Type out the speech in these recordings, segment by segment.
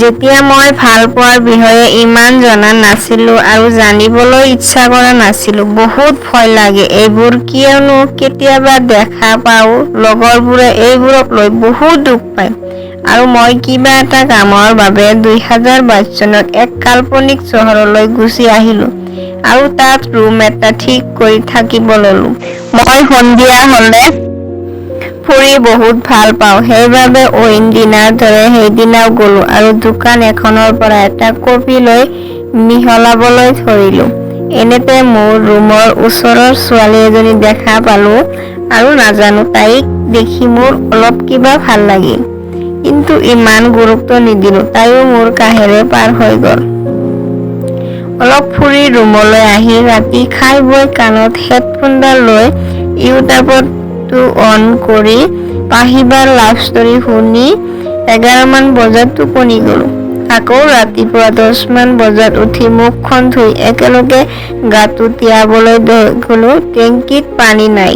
যেতিয়া মই ভালো পোৱাৰ বিষয়ে ইমান জনা নাছিলো আৰু জানিবলৈ ইচ্ছা কৰা নাছিলো, বহুত ভয় লাগে। এইবোৰ কিয়নো কেতিয়াবা দেখা পাওঁ, লগৰবোৰে এইবোৰক লৈ বহুত দুখ পায়। আৰু মই কিবা এটা কামৰ বাবে দুই হাজাৰ বাইছ চনত এক কাল্পনিক চহৰলৈ গুচি আহিলো আৰু তাত ৰুম এটা ঠিক কৰি থাকিব ললো। মই সন্ধিয়া হ'লে ফুৰি বহুত ভালো পাওঁ। সেইবাবে অইন দিনাৰ দৰে সেইদিনাও গ'লো আৰু দোকান এখনৰ পৰা এটা কপি লৈ মিহলাবলৈ ধৰিলো। এনেতে মোৰ ৰুমৰ ওচৰৰ ছোৱালী এজনী দেখা পালো আৰু নাজানো, তাইক দেখি মোৰ অলপ কিবা ভালো লাগিল। কিন্তু ইমান গুৰুত্ব নিদিলো, তাইও মোৰ কাষেৰে পাৰ হৈ গ'ল। অলপ ফুৰি ৰুমলৈ আহি ৰাতি খাই বৈ কাণত হেডফোনডাল লৈ ইউটিউবটো অন কৰি পাহিবাৰ লাভ ষ্টৰী শুনি এঘাৰমান বজাত টোপনি গ'লো। আকৌ ৰাতিপুৱা দহমান বজাত উঠি মুখখন ধুই একেলগে গাটো তিয়াবলৈ গ'লো। টেংকিত পানী নাই।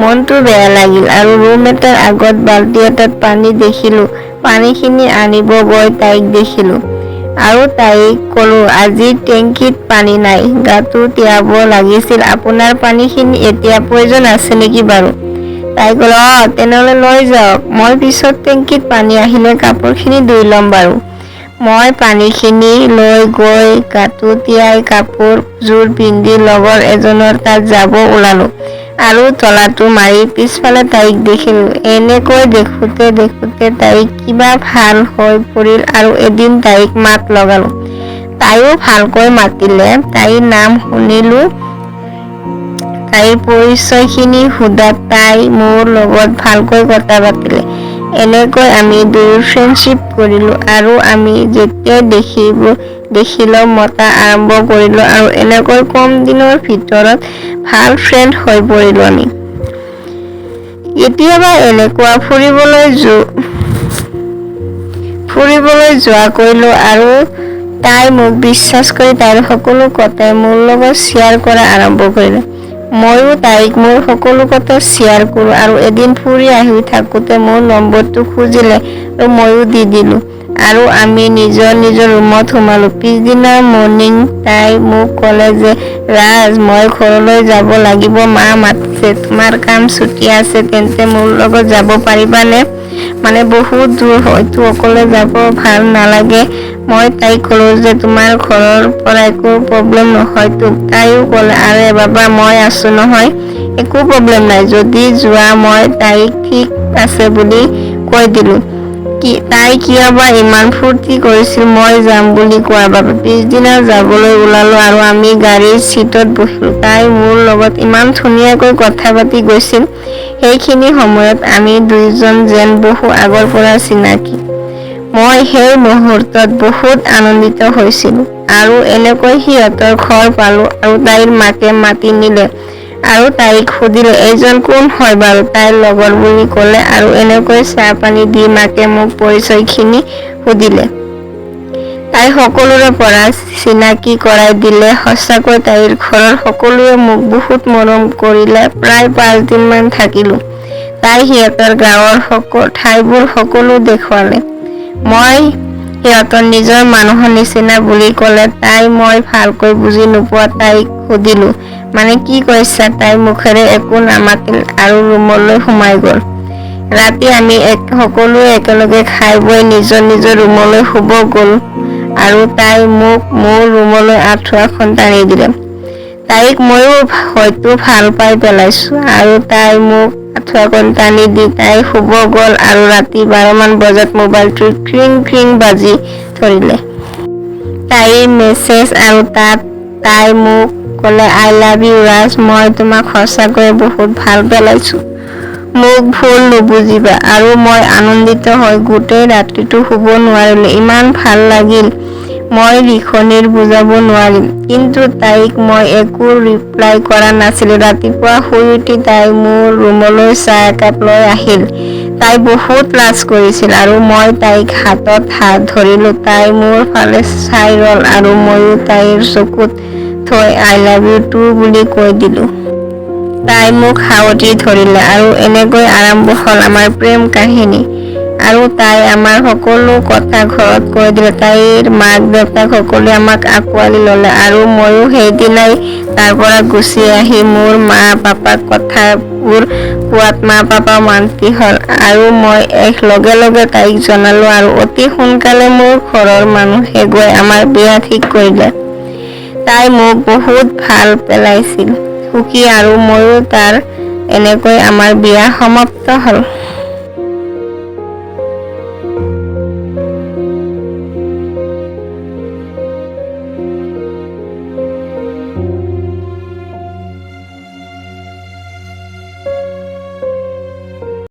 মনটো বেয়া লাগিল আৰু ৰুম এটাৰ আগত বাল্টি এটাত পানী দেখিলো। পানীখিনি আনিব গৈ তাইক দেখিলো। আৰু তাইক ক'লো, আজি টেংকিত পানী নাই। গাটো তিয়াব লাগিছিল। আপোনাৰ পানীখিনি এতিয়া প্ৰয়োজন আছে নেকি বাৰু? তাই ক'লে, অঁ, তেনেহ'লে লৈ যাওক। মই পিছত টেংকিত পানী আহিলে কাপোৰখিনি ধুই ল'ম বাৰু। মই পানীখিনি লৈ গৈ গাটো তিয়াই কাপোৰযোৰ পিন্ধি লগৰ এজনৰ তাত যাব ওলালো আৰু তলাটো মাৰি পিছফালে তাইক দেখিলো। এনেকৈ দেখোঁতে দেখোঁতে তাইক কিবা ভালো হৈ পৰিল আৰু এদিন তাইক মাত লগালো। তাইও ভালকৈ মাতিলে। তাইৰ নাম শুনিলো। তাইৰ পৰিচয়খিনি সোধাত তাই মোৰ লগত ভালকৈ কথা পাতিলে। এনেকৈ আমি দুয়ো ফ্ৰেণ্ডশ্বিপ কৰিলো আৰু আমি যেতিয়াই দেখিব দেখিলো মতা আৰম্ভ কৰিলো আৰু এনেকৈ কম দিনৰ ভিতৰত ভালো ফ্ৰেণ্ড হৈ পৰিলো আমি। কেতিয়াবা এনেকুৱা ফুৰিবলৈ যো, ফুৰিবলৈ যোৱা কৰিলো আৰু তাই মোক বিশ্বাস কৰি তাইৰ সকলো কথাই মোৰ লগত শ্বেয়াৰ কৰা আৰম্ভ কৰিলে। ময়ো তাইক মোৰ সকলো কথা শ্বেয়াৰ কৰোঁ আৰু এদিন ফুৰি আহি থাকোঁতে মোৰ নম্বৰটো খুজিলে আৰু ময়ো দি দিলোঁ। আৰু আমি নিজৰ নিজৰ ৰুমত সোমালোঁ। পিছদিনা মৰ্ণিং তাই মোক ক'লে যে, ৰাজ, মই ঘৰলৈ যাব লাগিব, মা মাতিছে তোমাৰ কাম ছুটি আছে, তেন্তে মোৰ লগত যাব পাৰিবানে? মানে বহুত দূৰ, হয়তো অকলে যাব ভালো নালাগে। মই তাইক ক'লোঁ যে, তোমাৰ ঘৰৰ পৰা একো প্ৰব্লেম নহয়তো তাইও ক'লে, আৰে বাবা, মই আছোঁ নহয়। একো প্ৰব্লেম নাই। যদি যোৱা, মই তাইক ঠিক আছে বুলি কৈ দিলোঁ। কি? তাই কিয় বা ইমান ফূৰ্তি কৰিছিল? মই যাম বুলি কোৱাৰ বাবে পিছদিনা যাবলৈ ওলালো আৰু আমি গাড়ীৰ চিটত বহিলোঁ। তাই মোৰ লগত ইমান ধুনীয়াকৈ কথা পাতি গৈছিল। সেইখিনি সময়ত আমি দুয়োজন যেন বহু আগৰ পৰা চিনাকি। মই সেই মুহূৰ্তত বহুত আনন্দিত হৈছিলোঁ আৰু এনেকৈ সিহঁতৰ ঘৰ পালোঁ আৰু তাইৰ মাকে মাতি নিলে। আৰু তাইক সুধিলে এইজন কোন হয় বাৰু? তাইৰ লগৰ বুলি ক'লে আৰু এনেকৈ চাহ পানী দি মাকে মোক পৰিচয়খিনি সুধিলে। তাই সকলোৰে পৰা চিনাকি কৰাই দিলে। সঁচাকৈ তাইৰ ঘৰৰ সকলোৱে মোক বহুত মৰম কৰিলে। প্ৰায় পাঁচদিনমান থাকিলোঁ। তাই সিহঁতৰ গাঁৱৰ সক, ঠাইবোৰ সকলো দেখুৱালে। মই সিহঁতৰ নিজৰ মানুহৰ নিচিনা বুলি ক'লে তাই মই ভালকৈ বুজি নোপোৱা তাইক সুধিলোঁ মানে কি কৈছা? তাই মুখেৰে একো নামাতিল আৰু ৰুমলৈ সোমাই গ'ল। ৰাতি আমি এক, সকলোৱে একেলগে খাই বৈ নিজৰ নিজৰ ৰুমলৈ শুব গ'ল আৰু তাই মোক মোৰ ৰুমলৈ আঁঠুৱাখন টানি দিলে। তাইক ময়ো হয়তো ভালো পাই পেলাইছোঁ আৰু তাই মোক আঁঠুৱাখন টানি দি তাই শুব গ'ল আৰু ৰাতি বাৰমান বজাত মোবাইলটো ক্ৰিং ক্ৰিং বাজি ধৰিলে। তাইৰ মেছেজ আৰু তাত তাই মোক ক'লে আই লাভ ইউ ৰাজ মই তোমাক সঁচাকৈয়ে বহুত ভালো পেলাইছোঁ। মোক ভুল নুবুজিবা আৰু মই আনন্দিত হৈ গোটেই ৰাতিটো শুব নোৱাৰিলোঁ। ইমান ভালো লাগিল। মই লিখনিৰ বুজাব নোৱাৰিম। কিন্তু তাইক মই একো ৰিপ্লাই কৰা নাছিলোঁ। ৰাতিপুৱা শুই উঠি তাই মোৰ ৰুমলৈ চাহ একাপ লৈ আহিল। তাই বহুত লাজ কৰিছিল আৰু মই তাইক হাতত হাত ধৰিলোঁ। তাই মোৰ ফালে চাই ৰ'ল আৰু ময়ো তাইৰ চকুত থৈ আই লাভ ইউ টু বুলি কৈ দিলোঁ। তাই মোক সাৱটি ধৰিলে আৰু এনেকৈ আৰম্ভ হ'ল আমাৰ প্ৰেম কাহিনী। আৰু তাই আমাৰ সকলো কথা ঘৰত কৈ দিলে। তাইৰ মাক দেউতাক সকলোৱে আমাক আঁকোৱালি ল'লে আৰু ময়ো সেইদিনাই তাৰ পৰা গুচি আহি মোৰ মা পাপাক কথাবোৰ কোৱাত মা পাপাও মান্তি হ'ল আৰু মই এক লগে লগে তাইক জনালো আৰু অতি সোনকালে মোৰ ঘৰৰ মানুহে গৈ আমাৰ বিয়া ঠিক কৰিলে। তাই মোক বহুত ভালো পেলাইছিল, সুখী আৰু ময়ো তাৰ এনেকৈ আমাৰ বিয়া সমাপ্ত হ'ল।